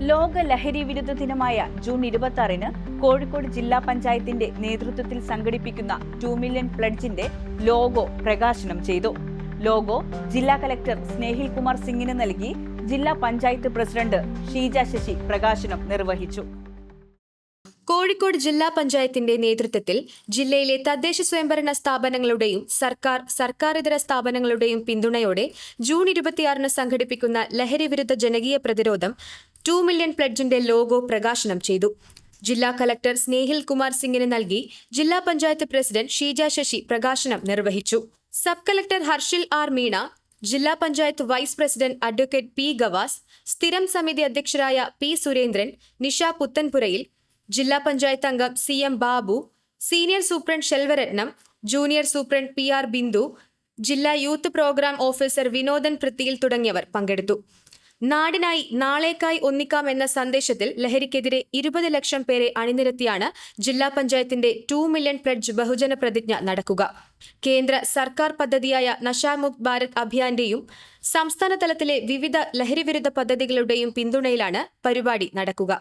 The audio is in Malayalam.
ലോക ലഹരി വിരുദ്ധ ദിനമായ ജൂൺ ഇരുപത്തി ആറിന് കോഴിക്കോട് ജില്ലാ പഞ്ചായത്തിന്റെ നേതൃത്വത്തിൽ സംഘടിപ്പിക്കുന്ന ടു മില്യൺ പ്ലഡ്ജിന്റെ ലോഗോ പ്രകാശനം ചെയ്തു. ലോഗോ ജില്ലാ കലക്ടർ സ്നേഹിൽ കുമാർ സിംഗിന് നൽകി ജില്ലാ പഞ്ചായത്ത് പ്രസിഡന്റ് ഷീജ ശശി പ്രകാശനം നിർവഹിച്ചു. കോഴിക്കോട് ജില്ലാ പഞ്ചായത്തിന്റെ നേതൃത്വത്തിൽ ജില്ലയിലെ തദ്ദേശ സ്വയംഭരണ സ്ഥാപനങ്ങളുടെയും സർക്കാർ സർക്കാരിതര സ്ഥാപനങ്ങളുടെയും പിന്തുണയോടെ ജൂൺ ഇരുപത്തിയാറിന് സംഘടിപ്പിക്കുന്ന ലഹരി വിരുദ്ധ ജനകീയ പ്രതിരോധം ടു മില്യൺ പ്ലഡ്ജിന്റെ ലോഗോ പ്രകാശനം ചെയ്തു. ജില്ലാ കലക്ടർ സ്നേഹിൽ കുമാർ സിംഗിന് നൽകി ജില്ലാ പഞ്ചായത്ത് പ്രസിഡന്റ് ഷീജ ശശി പ്രകാശനം നിർവഹിച്ചു. Sub collector Harshil R Meena ജില്ലാ panchayat vice president advocate P Gavas സ്ഥിരം സമിതി അധ്യക്ഷരായ പി സുരേന്ദ്രൻ നിഷ പുത്തൻപുരയിൽ ജില്ലാ പഞ്ചായത്ത് അംഗം C M Babu senior superintendent Selvaratnam junior superintendent P R Bindu ജില്ലാ യൂത്ത് പ്രോഗ്രാം ഓഫീസർ വിനോദൻ പൃഥ്വിയിൽ തുടങ്ങിയവർ പങ്കെടുത്തു. നാടിനായി നാളേക്കായി ഒന്നിക്കാം എന്ന സന്ദേശത്തിൽ ലഹരിക്കെതിരെ ഇരുപത് ലക്ഷം പേരെ അണിനിരത്തിയാണ് ജില്ലാ പഞ്ചായത്തിന്റെ ടു മില്യൺ പ്ലഡ്ജ് ബഹുജന പ്രതിജ്ഞ നടക്കുക. കേന്ദ്ര സർക്കാർ പദ്ധതിയായ നഷാമുക്ത് ഭാരത് അഭിയാന്റെയും സംസ്ഥാന തലത്തിലെ വിവിധ ലഹരിവിരുദ്ധ പദ്ധതികളുടെയും പിന്തുണയിലാണ് പരിപാടി നടക്കുക.